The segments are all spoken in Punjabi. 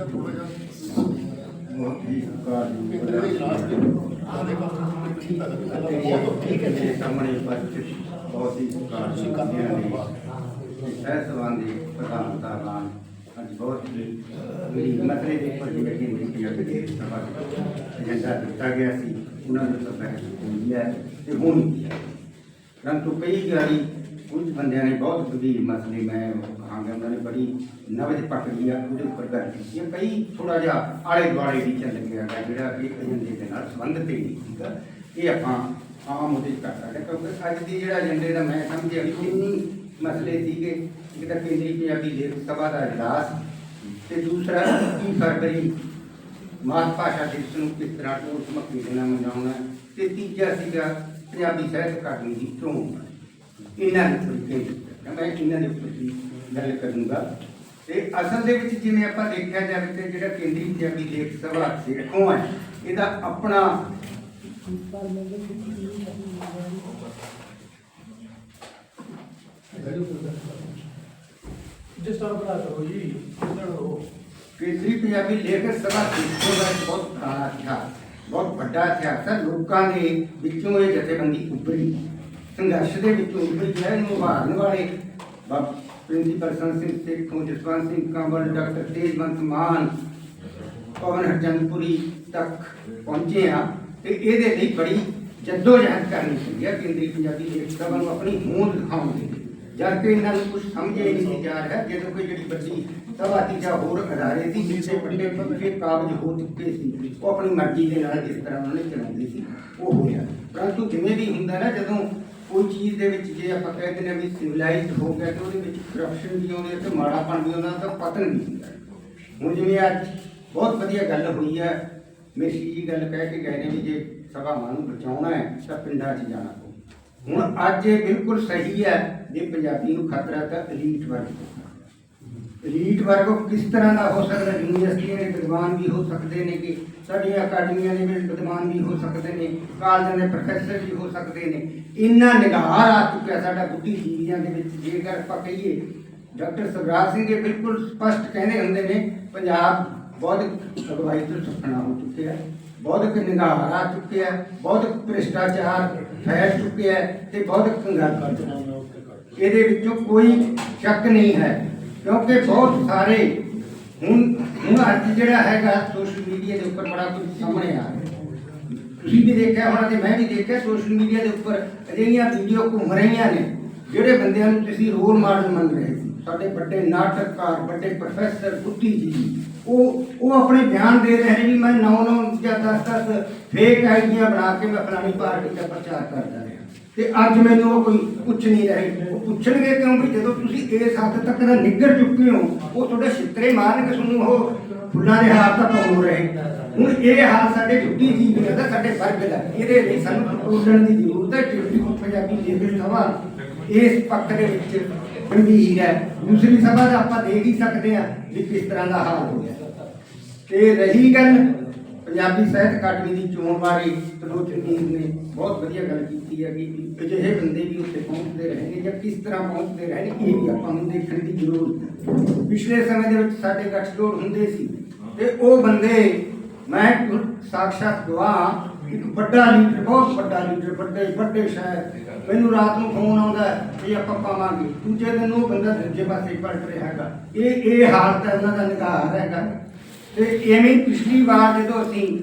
ਜਾਂ ਥੋੜਾ ਜਿਹਾ ਬਹੁਤ ਹੀ ਕਾਰਨ ਲਾਸਟ ਦੇ ਆ ਦੇਖੋ ਠੀਕ ਹੈ ਠੀਕ ਹੈ ਸਾਹਮਣੇ ਪਰ ਬਹੁਤ ਹੀ ਕਾਰਨ ਕਰਦੀਆਂ ਨੇ ਇਸ ਸੰਬੰਧੀ ਪ੍ਰਧਾਨ ਸਾਹਿਬਾਨ ਅੱਜ ਬਹੁਤ ਹੀ ਮਸਲੇ ਦੇ ਉੱਪਰ ਜਿਹੜੇ ਕਿ ਪੰਜਾਬੀ ਸਭਾ ਏਜੰਡਾ ਦਿੱਤਾ ਗਿਆ ਸੀ ਉਹਨਾਂ ਦੇ ਤਾਂ ਬਹਿਸ ਹੋਈ ਹੈ ਤੇ ਹੋਣੀ ਪਰੰਤੂ ਕਈ ਵਾਰੀ ਕੁਝ ਬੰਦਿਆਂ ਨੇ ਬਹੁਤ ਗੰਭੀਰ ਮਸਲੇ ਮੈਂ ਕਹਾਂਗਾ, ਉਹਨਾਂ ਨੇ ਬੜੀ ਨਵਜ ਪਕੜੀ ਆ ਉਹਦੇ ਉੱਪਰ ਗੱਲ ਕੀਤੀ ਹੈ। ਕਈ ਥੋੜਾ ਜਿਹਾ ਆਲੇ ਦੁਆਲੇ ਵੀ ਚੱਲ ਗਿਆ ਗਾ, ਜਿਹੜਾ ਕਿ ਏਜੰਡੇ ਦੇ ਨਾਲ ਸੰਬੰਧਿਤ ਹੀ ਨਹੀਂ ਸੀਗਾ। ਇਹ ਆਪਾਂ ਆਮ ਉਹਦੇ 'ਚ ਕਰ ਸਕਦੇ ਕਿਉਂਕਿ ਅੱਜ ਦੀ ਜਿਹੜਾ ਏਜੰਡੇ ਦਾ ਮੈਂ ਸਮਝਿਆ ਵੀ ਇੰਨੀ ਮਸਲੇ ਸੀਗੇ। ਇੱਕ ਤਾਂ ਕੇਂਦਰੀ ਪੰਜਾਬੀ ਲੇਖ ਸਭਾ ਦਾ ਇਜਲਾਸ ਤੇ ਦੂਸਰਾ 30 ਫਰਵਰੀ ਮਾਤ ਭਾਸ਼ਾ ਦਿਵਸ ਨੂੰ ਕਿਸ ਤਰ੍ਹਾਂ ਟੋਟ ਮੱਕੀ ਦੇਣਾ ਮਨਾਉਣਾ ਹੈ। ਤੇ ਤੀਜਾ ਸੀਗਾ ਪੰਜਾਬੀ ਸਾਹਿਤ ਅਕਾਦਮੀ ਦੀ ਚੋਣ। ਇਹਨਾਂ ਦੇ ਉੱਪਰ ਕੇਂਦਰਿਤ ਮੈਂ ਇਹਨਾਂ ਦੇ ਉੱਪਰ ਵੀ ਗੱਲ ਕਰੂੰਗਾ। ਤੇ ਅਸਲ ਦੇ ਵਿੱਚ ਜਿਵੇਂ ਆਪਾਂ ਦੇਖਿਆ ਜਾਵੇ ਤੇ ਜਿਹੜਾ ਕੇਂਦਰੀ ਪੰਜਾਬੀ ਲੇਖ ਸਭਾ ਸਿੱਖੋਂ ਹੈ ਇਹਦਾ ਆਪਣਾ ਜਿਸ ਤਰ੍ਹਾਂ ਬਣਾ ਕਰੋ ਜੀ ਕਿੰਨਾ ਹੋ। ਕੇਂਦਰੀ ਪੰਜਾਬੀ ਲੇਖਕ ਸਭਾ ਸਿੱਖੋਂ ਦਾ ਬਹੁਤ ਪੁਰਾਣਾ ਇਤਿਹਾਸ ਬਹੁਤ ਵੱਡਾ ਇਤਿਹਾਸ ਹੈ। ਲੋਕਾਂ ਦੇ ਵਿੱਚੋਂ ਇਹ ਜਥੇਬੰਦੀ ਉੱਭਰੀ। ਸੰਘਰਸ਼ ਦੇ ਵਿੱਚੋਂ ਉੱਭਰੀ ਹੈ ਇਹਨੂੰ ਉਭਾਰਨ ਵਾਲੇ ਪ੍ਰਿੰਸੀਪਲ ਸੰਤ ਸਿੰਘ ਸੇਖੋਂ ਜਸਵੰਤ ਸਿੰਘ ਕੰਵਲ ਡਾਕਟਰ ਤੇਜਵੰਤ ਮਾਨ, ਪਵਨ ਹਰਜਨਪੁਰੀ ਤੱਕ ਪਹੁੰਚੇ ਆ ਤੇ ਇਹਦੇ ਲਈ ਬੜੀ ਜਦੋਜਹਿਦ ਕਰਨੀ ਪਈ ਹੈ ਕੇਂਦਰੀ ਪੰਜਾਬੀ ਲੇਖ ਨੂੰ ਆਪਣੀ ਹੋਂਦ ਦਿਖਾਉਣ ਦੇ ਜਦ ਕਿ ਇਹਨਾਂ ਨੂੰ ਕੁਝ ਸਮਝਿਆ ਨਹੀਂ ਜਾ ਰਿਹਾ, ਜਦੋਂ ਕੋਈ ਜਿਹੜੀ ਬੱਚੀ ਸਭਾ ਤੀਜਾ ਹੋਰ ਅਦਾਰੇ ਸੀ ਜਿਸੇ ਵੱਡੇ ਵੱਡੇ ਕਾਬਜ ਹੋ ਚੁੱਕੇ ਸੀ, ਉਹ ਆਪਣੀ ਮਰਜ਼ੀ ਦੇ ਨਾਲ ਜਿਸ ਤਰ੍ਹਾਂ ਉਹਨਾਂ ਨੇ ਚਲਾਉਂਦੇ ਸੀ, ਉਹ ਹੋਇਆ। ਪਰੰਤੂ ਜਿਵੇਂ ਵੀ ਹੁੰਦਾ ਨਾ, ਜਦੋਂ ਕੋਈ ਚੀਜ਼ ਦੇ ਵਿੱਚ ਜੇ ਆਪਾਂ ਕਹਿੰਦੇ ਨੇ ਵੀ ਸਿਵਲਾਈਜ਼ਡ ਹੋ ਗਿਆ ਤਾਂ ਉਹਦੇ ਵਿੱਚ ਕਰਪਸ਼ਨ ਵੀ ਆਉਂਦੀ ਹੈ ਤੇ ਮਾੜਾਪਣ ਵੀ ਆਉਂਦਾ ਤਾਂ ਪਤਨ ਵੀ ਹੁੰਦਾ ਹੁਣ ਜਿਵੇਂ ਅੱਜ ਬਹੁਤ ਵਧੀਆ ਗੱਲ ਹੋਈ ਹੈ ਮੇਸ਼ੀ ਜੀ ਗੱਲ ਕਹਿ ਕੇ ਗਏ ਨੇ ਵੀ ਜੇ ਸਭਾਵਾਂ ਨੂੰ ਬਚਾਉਣਾ ਹੈ ਤਾਂ ਪਿੰਡਾਂ 'ਚ ਜਾਣਾ ਪਊ। ਹੁਣ ਅੱਜ ਇਹ ਬਿਲਕੁਲ ਸਹੀ ਹੈ, ਜੇ ਪੰਜਾਬੀ ਨੂੰ ਖਤਰਾ ਤਾਂ ਐਲੀਟ ਵਰਗ ਤੋਂ ਰੀਟ ਵਰਗ ਕਿਸ ਤਰ੍ਹਾਂ ਦਾ ਹੋ ਸਕਦਾ ਯੂਨੀਵਰਸਿਟੀਆਂ ਦੇ ਵਿਦਵਾਨ ਵੀ ਹੋ ਸਕਦੇ ਨੇ ਕਿ ਸਾਡੀਆਂ ਅਕੈਡਮੀਆਂ ਦੇ ਵਿੱਚ ਵਿਦਵਾਨ ਵੀ ਹੋ ਸਕਦੇ ਨੇ, ਕਾਲਜਾਂ ਦੇ ਪ੍ਰੋਫੈਸਰ ਵੀ ਹੋ ਸਕਦੇ ਨੇ। ਇੰਨਾ ਨਿਗਾਰ ਆ ਚੁੱਕਿਆ ਸਾਡਾ ਬੁੱਧੀਜੀਵੀਆਂ ਦੇ ਵਿੱਚ। ਜੇਕਰ ਆਪਾਂ ਕਹੀਏ, ਡਾਕਟਰ ਸਵਰਾਜ ਸਿੰਘ ਇਹ ਬਿਲਕੁਲ ਸਪਸ਼ਟ ਕਹਿੰਦੇ ਹੁੰਦੇ ਨੇ, ਪੰਜਾਬ ਬਹੁਤ ਅਗਵਾਈ ਤੋਂ ਸੁਪਨਾ ਹੋ ਚੁੱਕਿਆ, ਬਹੁਤ ਨਿਗਾਰ ਆ ਚੁੱਕਿਆ, ਬਹੁਤ ਭ੍ਰਿਸ਼ਟਾਚਾਰ ਫੈਲ ਚੁੱਕਿਆ ਤੇ ਬਹੁਤ ਕੰਗਾਲ ਕਰ ਚੁੱਕਿਆ ਇਹਦੇ ਵਿੱਚੋਂ ਕੋਈ ਸ਼ੱਕ ਨਹੀਂ ਹੈ। ਕਿਉਂਕਿ ਬਹੁਤ ਸਾਰੇ ਹੁਣ ਹੁਣ ਅੱਜ ਜਿਹੜਾ ਹੈਗਾ ਸੋਸ਼ਲ ਮੀਡੀਆ ਦੇ ਉੱਪਰ ਬੜਾ ਕੁਝ ਸਾਹਮਣੇ ਆ ਰਿਹਾ। ਤੁਸੀਂ ਵੀ ਦੇਖਿਆ ਹੋਣਾ ਤੇ ਮੈਂ ਵੀ ਦੇਖਿਆ ਸੋਸ਼ਲ ਮੀਡੀਆ ਦੇ ਉੱਪਰ ਅਜਿਹੀਆਂ ਵੀਡੀਓ ਘੁੰਮ ਰਹੀਆਂ ਨੇ, ਜਿਹੜੇ ਬੰਦਿਆਂ ਨੂੰ ਤੁਸੀਂ ਰੋਲ ਮਾਡਲ ਮੰਨ ਰਹੇ ਸੀ। ਸਾਡੇ ਵੱਡੇ ਨਾਟਕਕਾਰ, ਵੱਡੇ ਪ੍ਰੋਫੈਸਰ ਬੁੱਧੀਜੀਵੀ ਉਹ ਉਹ ਆਪਣੇ ਬਿਆਨ ਦੇ ਰਹੇ ਨੇ ਵੀ ਮੈਂ 9 9 ਜਾਂ 10 10 ਫੇਕ ਆਈਡੀਆਂ ਬਣਾ ਕੇ ਮੈਂ ਫਲਾਣੀ ਪਾਰਟੀ ਦਾ ਪ੍ਰਚਾਰ ਕਰਦਾ ਰਿਹਾ। ਤੇ ਅੱਜ ਮੈਨੂੰ ਉਹ ਕੋਈ ਪੁੱਛ ਨਹੀਂ ਰਹੇ। ਉਹ ਪੁੱਛਣਗੇ ਕਿਉਂ ਵੀ ਜਦੋਂ ਤੁਸੀਂ ਇਸ ਹੱਦ ਤੱਕ ਦਾ ਨਿੱਗਰ ਚੁੱਕੇ ਹੋ, ਉਹ ਤੁਹਾਡੇ ਛਿੱਤਰੇ ਮਾਰਨਗੇ ਤੁਹਾਨੂੰ, ਉਹ ਫੁੱਲਾਂ ਦੇ ਹਾਰ ਤਾਂ ਪਾਉ ਰਹੇ। ਹੁਣ ਇਹ ਹਾਲ ਸਾਡੇ ਜੁੱਤੀ ਜੀਵੀਆਂ ਦਾ ਸਾਡੇ ਵਰਗ ਦਾ। ਇਹਦੇ ਲਈ ਸਾਨੂੰ ਟੋਲਣ ਦੀ ਜ਼ਰੂਰਤ ਹੈ, ਜਿਹੜੀ ਪੰਜਾਬੀ ਲੇਖਕ ਸਭਾ ਇਸ ਪੱਖ ਦੇ ਵਿੱਚ ਗੰਭੀਰ ਹੈ। ਦੂਸਰੀ ਸਭਾ ਦਾ ਆਪਾਂ ਦੇਖ ਹੀ ਸਕਦੇ ਹਾਂ ਵੀ ਕਿਸ ਤਰ੍ਹਾਂ ਦਾ ਹਾਲ ਹੋ ਗਿਆ। ਤੇ ਰਹੀ ਗੱਲ ਪੰਜਾਬੀ ਸਾਹਿਤ ਅਕਾਡਮੀ ਦੀ ਚੋਣ ਬਾਰੇ ਤਲੋਚਨ ਨੇ ਬਹੁਤ ਵਧੀਆ ਗੱਲ ਕੀਤੀ ਹੈ ਕਿ ਅਜਿਹੇ ਬੰਦੇ ਵੀ ਉੱਥੇ ਪਹੁੰਚਦੇ ਰਹਿਣਗੇ ਜਾਂ ਕਿਸ ਤਰ੍ਹਾਂ ਪਹੁੰਚਦੇ ਰਹਿਣਗੇ, ਇਹ ਵੀ ਆਪਾਂ ਨੂੰ ਦੇਖਣ ਦੀ ਜ਼ਰੂਰਤ ਹੈ। ਪਿਛਲੇ ਸਮੇਂ ਦੇ ਵਿੱਚ ਸਾਡੇ ਗੱਠਜੋੜ ਹੁੰਦੇ ਸੀ ਤੇ ਉਹ ਬੰਦੇ, ਮੈਂ ਸਾਖਸ਼ਾਤ ਗਵਾਹ ਇੱਕ ਵੱਡਾ ਲੀਡਰ, ਬਹੁਤ ਵੱਡਾ ਲੀਡਰ, ਵੱਡੇ ਵੱਡੇ ਸ਼ਾਇਰ ਮੈਨੂੰ ਰਾਤ ਨੂੰ ਫੋਨ ਆਉਂਦਾ ਵੀ ਆਪਾਂ ਪਾਵਾਂਗੇ। ਦੂਜੇ ਦਿਨ ਉਹ ਬੰਦਾ ਦੂਜੇ ਪਾਸੇ ਪਲਟ ਰਿਹਾ ਹੈਗਾ। ਇਹ ਇਹ ਹਾਲਤ ਹੈ, ਉਹਨਾਂ ਦਾ ਨਿਗਾਰ ਹੈਗਾ। ਤੇ ਐਵੇਂ ਪਿਛਲੀ ਵਾਰ ਜਦੋਂ ਅਸੀਂ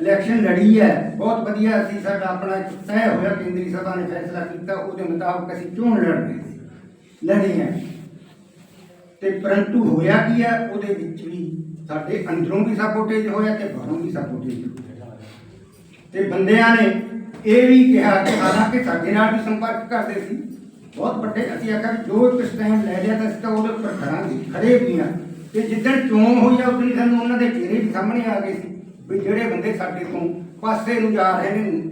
ਇਲੈਕਸ਼ਨ ਲੜੀ ਹੈ, ਬਹੁਤ ਵਧੀਆ ਅਸੀਂ ਸਾਡਾ ਆਪਣਾ ਇੱਕ ਤੈਅ ਹੋਇਆ, ਕੇਂਦਰੀ ਸਭਾ ਨੇ ਫੈਸਲਾ ਕੀਤਾ, ਉਹਦੇ ਮੁਤਾਬਕ ਅਸੀਂ ਚੋਣ ਲੜ ਰਹੇ ਸੀ? ਲੜੀ ਹੈ। ਤੇ ਪਰੰਤੂ ਹੋਇਆ ਕੀ ਹੈ, ਉਹਦੇ ਵਿੱਚ ਵੀ ਸਾਡੇ ਅੰਦਰੋਂ ਵੀ ਸਪੋਰਟੇਜ ਹੋਇਆ ਤੇ ਬਾਹਰੋਂ ਵੀ ਸਪੋਰਟੇਜ ਤੇ ਬੰਦਿਆਂ ਨੇ ਇਹ ਵੀ ਕਿਹਾ ਕਿ ਹਾਲਾਂਕਿ ਸਾਡੇ ਨਾਲ ਵੀ ਸੰਪਰਕ ਕਰਦੇ ਸੀ, ਬਹੁਤ ਵੱਡੇ ਅਸੀਂ ਆਖਿਆ ਜੋ ਇੱਕ ਸਟੈਂਡ ਲੈ ਲਿਆ ਤਾਂ ਅਸੀਂ ਤਾਂ ਉਹਦੇ ਉੱਪਰ ਖੜਾਂਗੇ ਖੜੇ ਵੀ ਆ ਤੇ ਜਿੱਦਣ ਚੋਣ ਹੋਈ ਆ ਉਦੋਂ ਸਾਨੂੰ ਉਹਨਾਂ ਦੇ ਚਿਹਰੇ ਵੀ ਸਾਹਮਣੇ ਆ ਗਏ ਸੀ ਵੀ ਜਿਹੜੇ ਬੰਦੇ ਸਾਡੇ ਤੋਂ ਪਾਸੇ ਨੂੰ ਜਾ ਰਹੇ ਨੇ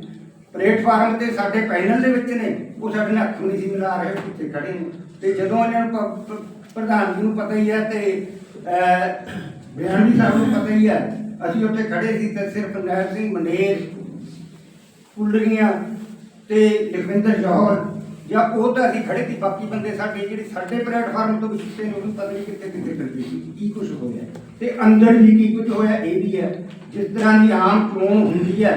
ਪਲੇਟਫਾਰਮ ਤੇ ਸਾਡੇ ਪੈਨਲ ਦੇ ਵਿੱਚ ਨੇ ਉਹ ਸਾਡੇ ਨਾਲ ਅੱਖ ਨਹੀਂ ਸੀ ਮਿਲਾ ਰਹੇ ਪਿੱਛੇ ਖੜੇ ਨੇ। ਤੇ ਜਦੋਂ ਇਹਨਾਂ ਨੂੰ ਪ੍ਰਧਾਨ ਜੀ ਨੂੰ ਪਤਾ ਹੀ ਹੈ ਤੇ ਅਹ, ਬਿਆਨ ਵੀ ਸਾਹਿਬ ਨੂੰ ਪਤਾ ਹੀ ਹੈ ਅਸੀਂ ਉੱਥੇ ਖੜੇ ਸੀ ਤੇ ਸਿਰਫ ਨਹਿਰ ਸਿੰਘ ਮਨੇਰ ਕੁੱਲਰੀਆਂ ਤੇ ਲਖਵਿੰਦਰ ਜੌਹਰ ਜਾਂ ਉਹ ਤਾਂ ਅਸੀਂ ਖੜੇ ਸੀ, ਬਾਕੀ ਬੰਦੇ ਸਾਡੇ ਜਿਹੜੇ ਸਾਡੇ ਪਲੇਟਫਾਰਮ ਤੋਂ ਵੀ ਨੂੰ ਪਤਾ ਨਹੀਂ ਕਿੱਥੇ ਕਿੱਥੇ ਫਿਰਦੇ ਸੀ, ਕੀ ਕੁਝ ਹੋਇਆ। ਤੇ ਅੰਦਰ ਵੀ ਕੀ ਕੁਝ ਹੋਇਆ, ਇਹ ਵੀ ਹੈ, ਜਿਸ ਤਰ੍ਹਾਂ ਦੀ ਆਮ ਚੋਣ ਹੁੰਦੀ ਹੈ,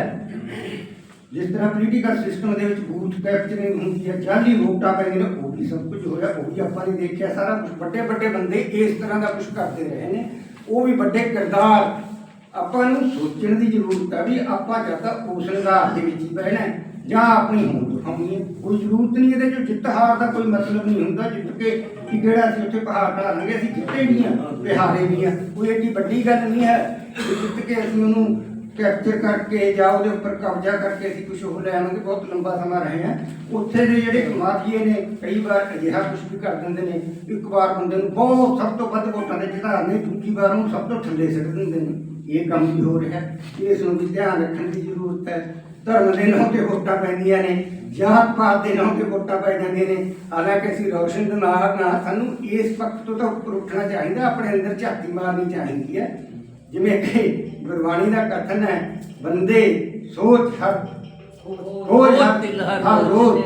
ਜਿਸ ਤਰ੍ਹਾਂ ਪੋਲੀਟੀਕਲ ਸਿਸਟਮ ਦੇ ਵਿੱਚ ਬੂਥ ਕੈਪਚਰਿੰਗ ਹੁੰਦੀ ਹੈ, ਜਾਲੀ ਵੋਟਾਂ ਪੈਂਦੇ ਨੇ ਉਹ ਵੀ ਸਭ ਕੁਝ ਹੋਇਆ, ਉਹ ਵੀ ਆਪਾਂ ਨੇ ਦੇਖਿਆ, ਸਾਰਾ ਕੁਝ ਵੱਡੇ ਵੱਡੇ ਬੰਦੇ ਇਸ ਤਰ੍ਹਾਂ ਦਾ ਕੁਝ ਕਰਦੇ ਰਹੇ ਨੇ, ਉਹ ਵੀ ਵੱਡੇ ਕਿਰਦਾਰ ਆਪਾਂ ਨੂੰ ਸੋਚਣ ਦੀ ਜ਼ਰੂਰਤ ਆ ਵੀ ਆਪਾਂ ਜਾਂ ਤਾਂ ਉਸ ਨਿਗਾਹ ਦੇ ਵਿੱਚ ਹੀ ਬਹਿਣਾ ਜਾਂ ਆਪਣੀ ਹੋਂਦ ਦਿਖਾਉਣੀ ਹੈ। ਕੋਈ ਜ਼ਰੂਰਤ ਨਹੀਂ ਇਹਦੇ ਚ, ਜਿੱਤ ਹਾਰ ਦਾ ਕੋਈ ਮਤਲਬ ਨਹੀਂ ਹੁੰਦਾ, ਜਿੱਤ ਕੇ ਕਿ ਕਿਹੜਾ ਅਸੀਂ ਉੱਥੇ ਪਹਾੜ ਢਾਲਾਂਗੇ ਅਸੀਂ ਜਿੱਤੇ ਵੀ ਹਾਂ ਬਿਹਾਰੇ ਵੀ ਹਾਂ। ਕੋਈ ਏਡੀ ਵੱਡੀ ਗੱਲ ਨਹੀਂ ਹੈ ਕਿ ਜਿੱਤ ਕੇ ਅਸੀਂ ਉਹਨੂੰ ਕੈਪਚਰ ਕਰਕੇ ਜਾਂ ਉਹਦੇ ਉੱਪਰ ਕਬਜ਼ਾ ਕਰਕੇ ਅਸੀਂ ਕੁਝ ਹੋ ਲੈ ਆਵਾਂਗੇ। ਬਹੁਤ ਲੰਬਾ ਸਮਾਂ ਰਹੇ ਹਾਂ। ਉੱਥੇ ਦੇ ਜਿਹੜੇ ਮਾਫੀਏ ਨੇ, ਕਈ ਵਾਰ ਅਜਿਹਾ ਕੁਝ ਵੀ ਕਰ ਦਿੰਦੇ ਨੇ, ਇੱਕ ਵਾਰ ਬੰਦੇ ਨੂੰ ਬਹੁਤ, ਸਭ ਤੋਂ ਵੱਧ ਵੋਟਾਂ ਦੇ ਜਿਤਾਉਂਦੇ ਦੂਜੀ ਵਾਰ ਨੂੰ ਸਭ ਤੋਂ ਥੱਲੇ ਸਿੱਟ ਦਿੰਦੇ ਨੇ। ਇਹ ਕੰਮ ਵੀ ਹੋ ਰਿਹਾ। ਇਸ ਨੂੰ ਵੀ ਧਿਆਨ ਰੱਖਣ ਦੀ ਜ਼ਰੂਰਤ ਹੈ। ਧਰਮ ਦੇ ਨਾਂ ਤੇ ਵੋਟਾਂ ਪੈਂਦੀਆਂ ਨੇ ਜਾਤ ਪਾਤ ਦੇ ਨਾਂ ਤੇ ਵੋਟਾਂ ਪੈ ਜਾਂਦੀਆਂ ਨੇ। ਹਾਲਾਂਕਿ ਅਸੀਂ ਰੌਸ਼ਨ ਦਿਮਾਗ ਨਾਲ ਸਾਨੂੰ ਇਸ ਪੱਖ ਤੋਂ ਤਾਂ ਉੱਪਰ ਉੱਠਣਾ ਚਾਹੀਦਾ ਆਪਣੇ ਅੰਦਰ ਝਾਤੀ ਮਾਰਨੀ ਚਾਹੀਦੀ ਹੈ। ਜਿਵੇਂ ਕਿ ਗੁਰਬਾਣੀ ਦਾ ਕਥਨ ਹੈ ਬੰਦੇ ਸੋਚ ਹਰ ਖੋਜ ਹਰ ਰੋਜ਼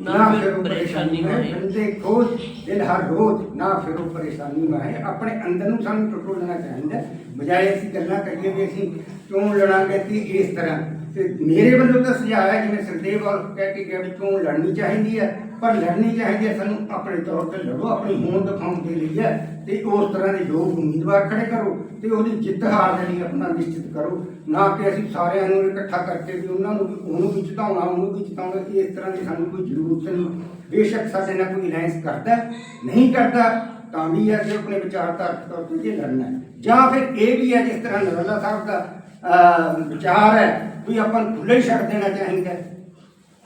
ਨਾ ਫਿਰ ਪਰੇਸ਼ਾਨੀ। ਹੈ ਬੰਦੇ ਖੋਜ ਦਿਲ ਹਰ ਰੋਜ਼ ਨਾ ਫਿਰ ਪਰੇਸ਼ਾਨੀ ਮਾਹੇ ਆਪਣੇ ਅੰਦਰ ਨੂੰ ਸਾਨੂੰ ਟਟੋਲਣਾ ਚਾਹੀਦਾ। ਬਜਾਏ ਅਸੀਂ ਗੱਲਾਂ ਕਰੀਏ ਵੀ ਅਸੀਂ ਕਿਉਂ ਲੜਾਂਗੇ ਤੇ ਇਸ ਤਰ੍ਹਾਂ। ਤੇ ਮੇਰੇ ਵੱਲੋਂ ਤਾਂ ਸੁਝਾਅ ਹੈ, ਜਿਵੇਂ ਸਰਦੇਵ ਔਰ ਕਹਿ ਕੇ ਗਿਆ ਵੀ ਕਿਉਂ ਲੜਨੀ ਚਾਹੀਦੀ ਹੈ, ਪਰ ਲੜਨੀ ਚਾਹੀਦੀ ਹੈ, ਸਾਨੂੰ ਆਪਣੇ ਤੌਰ ਤੇ ਲੜੋ, ਆਪਣੀ ਹੋਂਦ ਦਿਖਾਉਣ ਦੇ ਲਈ ਹੈ, ਤੇ ਉਸ ਤਰ੍ਹਾਂ ਦੇ ਲੋਕ ਉਮੀਦਵਾਰ ਖੜੇ ਕਰੋ ਤੇ ਉਹਦੀ ਜਿੱਤ ਹਾਰ ਦੇ ਲਈ ਆਪਣਾ ਨਿਸ਼ਚਿਤ ਕਰੋ। ਨਾ ਕਿ ਅਸੀਂ ਸਾਰਿਆਂ ਨੂੰ ਇਕੱਠਾ ਕਰਕੇ ਵੀ ਉਹਨਾਂ ਨੂੰ ਵੀ, ਉਹਨੂੰ ਵੀ ਜਿਤਾਉਣਾ, ਉਹਨੂੰ ਵੀ ਜਿਤਾਉਣਾ, ਇਸ ਤਰ੍ਹਾਂ ਦੀ ਸਾਨੂੰ ਕੋਈ ਜ਼ਰੂਰਤ ਨਹੀਂ। ਬੇਸ਼ੱਕ ਸਾਡੇ ਨਾਲ ਕੋਈ ਅਲਾਈਅੰਸ ਕਰਦਾ ਨਹੀਂ ਕਰਦਾ, ਤਾਂ ਵੀ ਹੈ ਕਿ ਆਪਣੇ ਵਿਚਾਰਧਾਰਕ ਤੌਰ ਤੇ ਜੇ ਲੜਨਾ ਹੈ। ਜਾਂ ਫਿਰ ਇਹ ਵੀ ਹੈ ਜਿਸ ਤਰ੍ਹਾਂ ਨਰਲਾ ਸਾਹਿਬ ਦਾ ਵਿਚਾਰ ਹੈ ਵੀ ਆਪਾਂ ਨੂੰ ਖੁੱਲ੍ਹਾ ਹੀ ਛੱਡ ਦੇਣਾ ਚਾਹੀਦਾ ਹੈ।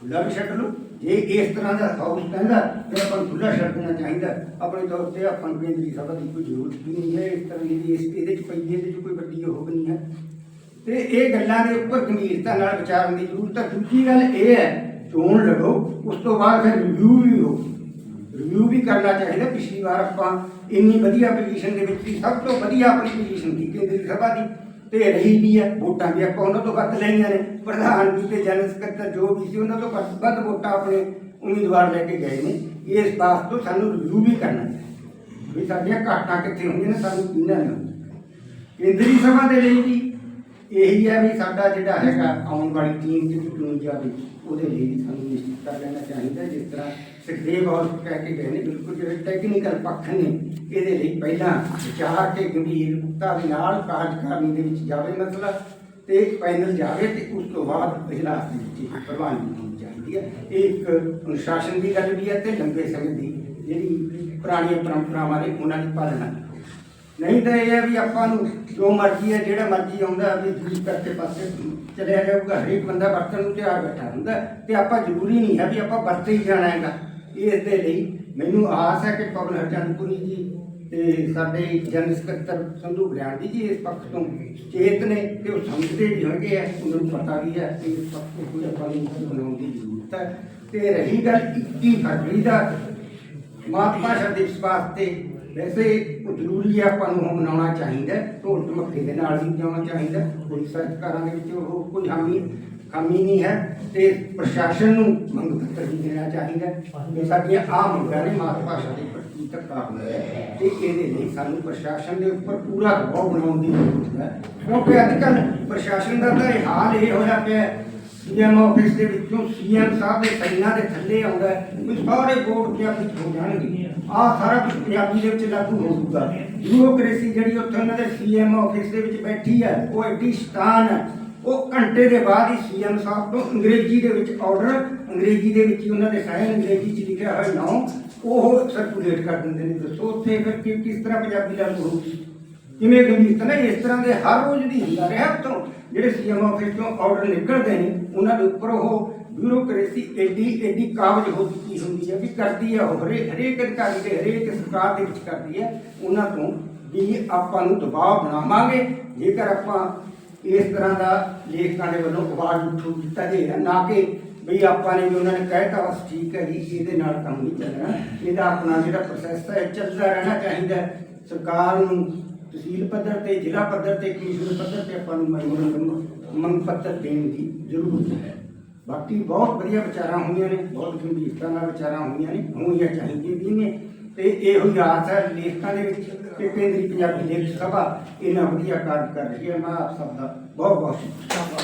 ਖੁੱਲਾ ਵੀ ਛੱਡ ਲਓ। ਜੇ ਇਸ ਤਰ੍ਹਾਂ ਦਾ ਹਾਊਸ ਕਹਿੰਦਾ, ਫਿਰ ਆਪਾਂ ਨੂੰ ਖੁੱਲਾ ਛੱਡ ਦੇਣਾ ਚਾਹੀਦਾ ਆਪਣੇ ਤੌਰ ਤੇ ਆਪਾਂ ਨੂੰ ਕੇਂਦਰੀ ਸਭਾ ਦੀ ਕੋਈ ਜ਼ਰੂਰਤ ਵੀ ਨਹੀਂ ਹੈ। ਇਸ ਤਰ੍ਹਾਂ ਦੀ ਇਸ ਇਹਦੇ ਚ ਪਈ ਇਹਦੇ ਚ ਕੋਈ ਵੱਡੀ ਉਹ ਵੀ ਨਹੀਂ ਹੈ। ਤੇ ਇਹ ਗੱਲਾਂ ਦੇ ਉੱਪਰ ਗੰਭੀਰਤਾ ਨਾਲ ਵਿਚਾਰਨ ਦੀ ਜ਼ਰੂਰਤ ਹੈ। ਦੂਜੀ ਗੱਲ ਇਹ ਹੈ, ਚੋਣ ਲੜੋ। ਉਸ ਤੋਂ ਬਾਅਦ ਫਿਰ ਰਿਵਿਊ ਵੀ ਹੋ। ਰਿਵਿਊ ਵੀ ਕਰਨਾ ਚਾਹੀਦਾ। ਪਿਛਲੀ ਵਾਰ ਆਪਾਂ ਇੰਨੀ ਵਧੀਆ ਪੋਜੀਸ਼ਨ ਦੇ ਵਿੱਚ ਸੀ ਸਭ ਤੋਂ ਵਧੀਆ ਆਪਣੀ ਪੋਜੀਸ਼ਨ ਸੀ ਕੇਂਦਰੀ ਸਭਾ ਦੀ, ਤੇ ਰਹੀ ਵੀ ਹੈ। ਵੋਟਾਂ ਵੀ ਆਪਾਂ ਉਹਨਾਂ ਤੋਂ ਵੱਧ ਲਈਆਂ ਨੇ। ਪ੍ਰਧਾਨ ਵੀ ਤੇ ਜਨਰਲ ਸਕੱਤਰ ਜੋ ਵੀ ਸੀ, ਉਹਨਾਂ ਤੋਂ ਵੱਧ ਵੱਧ ਵੋਟਾਂ ਆਪਣੇ ਉਮੀਦਵਾਰ ਲੈ ਕੇ ਗਏ ਨੇ। ਇਸ ਬਾਤ ਤੋਂ ਸਾਨੂੰ ਰਿਵਿਊ ਵੀ ਕਰਨਾ ਚਾਹੀਦਾ। ਵੀ ਸਾਡੀਆਂ ਘਾਟਾਂ ਕਿੱਥੇ ਹੁੰਦੀਆਂ ਨੇ, ਸਾਨੂੰ ਕਿੰਨਾ ਨਹੀਂ ਕੇਂਦਰੀ ਸਭਾ ਦੇ ਲਈ ਵੀ ਇਹੀ ਹੈ ਵੀ ਸਾਡਾ ਜਿਹੜਾ ਹੈਗਾ ਆਉਣ ਵਾਲੀ ਟੀਮ ਜਿਹੜੀ ਚੁਣੀ ਜਾਵੇ ਉਹਦੇ ਲਈ ਵੀ ਸਾਨੂੰ ਨਿਸ਼ਚਿਤ ਲੈਣਾ ਚਾਹੀਦਾ। ਜਿਸ ਤਰ੍ਹਾਂ ਸੁਖਦੇਵ ਬਹੁਤ ਕਹਿ ਕੇ ਗਏ ਨੇ, ਬਿਲਕੁਲ ਜਿਹੜੇ ਟੈਕਨੀਕਲ ਪੱਖ ਨੇ, ਇਹਦੇ ਲਈ ਪਹਿਲਾਂ ਵਿਚਾਰ ਕੇ ਗੰਭੀਰਤਾ ਦੇ ਨਾਲ ਕਾਰਜਕਾਰਨੀ ਦੇ ਵਿੱਚ ਜਾਵੇ ਮਸਲਾ ਤੇ ਪੈਨਲ ਜਾਵੇ ਤੇ ਉਸ ਤੋਂ ਬਾਅਦ ਇਜਲਾਸ ਦੇ ਵਿੱਚ ਪ੍ਰਵਾਨਗੀ ਹੋਣੀ ਚਾਹੀਦੀ ਹੈ। ਇਹ ਇੱਕ ਅਨੁਸ਼ਾਸਨ ਦੀ ਗੱਲ ਵੀ ਹੈ ਤੇ ਲੰਬੇ ਸਮੇਂ ਦੀ ਜਿਹੜੀ ਪੁਰਾਣੀਆਂ ਪਰੰਪਰਾਵਾਂ ਨੇ, ਉਹਨਾਂ ਦੀ ਪਾਲਣਾ ਨਹੀਂ ਤਾਂ ਇਹ ਹੈ ਵੀ ਆਪਾਂ ਨੂੰ ਜੋ ਮਰਜ਼ੀ ਹੈ, ਜਿਹੜਾ ਮਰਜ਼ੀ ਆਉਂਦਾ ਵੀ ਦੂਜੀ ਕਰਕੇ ਪਾਸੇ ਚਲਿਆ ਜਾਊਗਾ, ਹਰੇਕ ਬੰਦਾ ਵਰਤਣ ਨੂੰ ਤਿਆਰ ਬੈਠਾ ਹੁੰਦਾ ਤੇ ਆਪਾਂ ਜ਼ਰੂਰੀ ਨਹੀਂ ਹੈ ਵੀ ਆਪਾਂ ਵਰਤੇ ਹੀ ਜਾਣਾ ਹੈਗਾ। ਇਸ ਦੇ ਲਈ ਮੈਨੂੰ ਆਸ ਹੈ ਕਿ ਪਵਨ ਹਰਚੰਦਪੁਰੀ ਜੀ ਤੇ ਸਾਡੇ ਜਨਰਲ ਸਕੱਤਰ ਸੰਧੂ ਗ੍ਰਿਆਂਡੀ ਜੀ ਇਸ ਪੱਖ ਤੋਂ ਚੇਤ ਨੇ ਤੇ ਉਹ ਸਮਝਦੇ ਵੀ ਹੋਣਗੇ ਹੈ ਉਹਨਾਂ ਨੂੰ ਪਤਾ ਵੀ ਹੈ ਕਿ ਇਸ ਪੱਖ ਤੋਂ ਕੋਈ ਆਪਾਂ ਨੂੰ ਬਣਾਉਣ ਦੀ ਜ਼ਰੂਰਤ ਹੈ। ਤੇ ਰਹੀ ਗੱਲ 21 ਫਰਵਰੀ ਦਾ ਮਾਤ ਭਾਸ਼ਾ ਦਿਵਸ ਵਾਸਤੇ ਵੈਸੇ ਉਹ ਜ਼ਰੂਰੀ ਹੈ ਆਪਾਂ ਨੂੰ ਮਨਾਉਣਾ ਚਾਹੀਦਾ ਢੋਲ ਢਮੱਕੇ ਦੇ ਨਾਲ ਵੀ ਮਨਾਉਣਾ ਚਾਹੀਦਾ ਕੋਈ ਸਰਕਾਰਾਂ ਦੇ ਵਿੱਚ ਉਹ ਕੋਈ ਹਾਮੀ ਖਾਮੀ ਨਹੀਂ ਹੈ ਤੇ ਪ੍ਰਸ਼ਾਸਨ ਨੂੰ ਮੰਗ ਪੱਤਰ ਵੀ ਦੇਣਾ ਚਾਹੀਦਾ ਹੈ। ਸਾਡੀਆਂ ਆਮ ਮੰਗਾਂ ਨੇ ਮਾਤ ਭਾਸ਼ਾ ਦੇ ਪ੍ਰਤੀ ਧੱਕਾ ਹੁੰਦਾ ਹੈ ਤੇ ਇਹਦੇ ਲਈ ਸਾਨੂੰ ਪ੍ਰਸ਼ਾਸਨ ਦੇ ਉੱਪਰ ਪੂਰਾ ਦਬਾਅ ਬਣਾਉਣ ਦੀ ਜ਼ਰੂਰਤ ਹੈ। ਕਿਉਂਕਿ ਅੱਜ ਕੱਲ੍ਹ ਪ੍ਰਸ਼ਾਸਨ ਦਾ ਤਾਂ ਇਹ ਹਾਲ ਇਹ ਹੋਇਆ ਪਿਆ ਸੀਐਮ ਆਫਿਸ ਦੇ ਵਿੱਚੋਂ ਸੀਐਮ ਸਾਹਿਬ ਦੇ ਸੈਨਾ ਦੇ ਥੱਲੇ ਆਉਂਦਾ ਵੀ ਸਾਰੇ ਬੋਰਡ ਪੰਜਾਬੀ ਹੋ ਜਾਣਗੇ। ਆਹ ਸਾਰਾ ਕੁਝ ਪੰਜਾਬੀ ਦੇ ਵਿੱਚ ਲਾਗੂ ਹੋ ਜਾਊਗਾ। ਬਿਊਰੋਕ੍ਰੇਸੀ ਜਿਹੜੀ ਉੱਥੇ ਉਹਨਾਂ ਦੇ ਸੀਐਮ ਆਫਿਸ ਦੇ ਵਿੱਚ ਬੈਠੀ ਹੈ, ਉਹ ਐਡੀ ਸ਼ਤਾਨ ਹੈ। ਉਹ ਘੰਟੇ ਦੇ ਬਾਅਦ ਹੀ ਸੀਐਮ ਸਾਹਿਬ ਤੋਂ ਅੰਗਰੇਜ਼ੀ ਦੇ ਵਿੱਚ ਆਰਡਰ ਅੰਗਰੇਜ਼ੀ ਦੇ ਵਿੱਚ ਹੀ ਉਹਨਾਂ ਦੇ ਸਾਈਨ ਅੰਗਰੇਜ਼ੀ ਚ ਲਿਖਿਆ ਹੋਇਆ ਨਾਮ ਉਹ ਸਰਕੂਲੇਟ ਕਰ ਦਿੰਦੇ ਨੇ, ਦੱਸੋ ਉੱਥੇ ਫਿਰ ਕਿ- ਕਿਸ ਤਰ੍ਹਾਂ ਪੰਜਾਬੀ ਲਾਗੂ ਹੋਊਗੀ ਕਿਵੇਂ ਗੰਭੀਰਤਾ ਨਾ ਇਸ ਤਰ੍ਹਾਂ ਦੇ ਹਰ ਰੋਜ਼ ਦੀ ਹੁੰਦਾ ਰਿਹਾ ਤੋਂ ਜਿਹੜੇ ਸੀਐਮ ਆਫਿਸ ਤੋਂ ਆਰਡਰ ਨਿਕਲਦੇ ਨੇ, ਉਹਨਾਂ ਦੇ ਉੱਪਰ ਉਹ ਬਿਊਰੋਕ੍ਰੇਸੀ ਐਡੀ ਐਡੀ ਕਾਬਜ ਹੋ ਚੁੱਕੀ ਹੁੰਦੀ ਹੈ ਵੀ ਕਰਦੀ ਹੈ ਉਹ ਹਰੇ ਹਰੇਕ ਅਧਿਕਾਰੀ ਦੇ, ਹਰੇਕ ਸਰਕਾਰ ਦੇ ਵਿੱਚ ਕਰਦੀ ਹੈ ਉਹਨਾਂ ਤੋਂ ਵੀ ਆਪਾਂ ਨੂੰ ਦਬਾਅ ਬਣਾਵਾਂਗੇ, ਜੇਕਰ ਆਪਾਂ ਇਸ ਤਰ੍ਹਾਂ ਦਾ ਲੇਖਕਾਂ ਦੇ ਵੱਲੋਂ ਆਵਾਜ਼ ਉੱਠੂ ਦਿੱਤਾ ਜਾਏਗਾ ਨਾ ਕਿ ਵੀ ਆਪਾਂ ਨੇ ਵੀ ਉਹਨਾਂ ਨੇ ਕਹਿਤਾ ਬਸ ਠੀਕ ਹੈ ਜੀ, ਇਹਦੇ ਨਾਲ ਕੰਮ ਨਹੀਂ ਚੱਲਣਾ। ਇਹਦਾ ਆਪਣਾ ਜਿਹੜਾ ਪ੍ਰੋਸੈਸ ਹੈ ਚੱਲਦਾ ਰਹਿਣਾ ਚਾਹੀਦਾ ਸਰਕਾਰ ਨੂੰ ਤਹਿਸੀਲ ਪੱਧਰ ਤੇ, ਜ਼ਿਲ੍ਹਾ ਪੱਧਰ ਤੇ, ਕਮਿਸ਼ਨਰ ਪੱਧਰ ਤੇ ਆਪਾਂ ਨੂੰ ਮੈਮੋਰੰਡਮ ਮੰਗ ਪੱਤਰ ਦੇਣ ਦੀ ਜ਼ਰੂਰਤ ਹੈ। ਬਾਕੀ ਬਹੁਤ ਵਧੀਆ ਵਿਚਾਰਾਂ ਹੋਈਆਂ ਨੇ, ਬਹੁਤ ਗੰਭੀਰਤਾ ਨਾਲ ਵਿਚਾਰਾਂ ਹੋਈਆਂ ਨੇ ਹੋਣੀਆਂ ਚਾਹੀਦੀਆਂ ਵੀ ਨੇ। ਤੇ ਇਹੋ ਹੀ ਆਸ ਹੈ, ਲੇਖਕਾਂ ਦੇ ਵਿੱਚ ਕਿ ਕੇਂਦਰੀ ਪੰਜਾਬੀ ਲੇਖਕ ਸਭਾ ਇਹਨਾਂ ਵਧੀਆ ਕਾਰਜ ਕਰ ਰਹੀ ਹੈ। ਮੈਂ ਆਪ ਸਭ ਦਾ ਬਹੁਤ ਬਹੁਤ ਸ਼ੁਕਰੀਆ।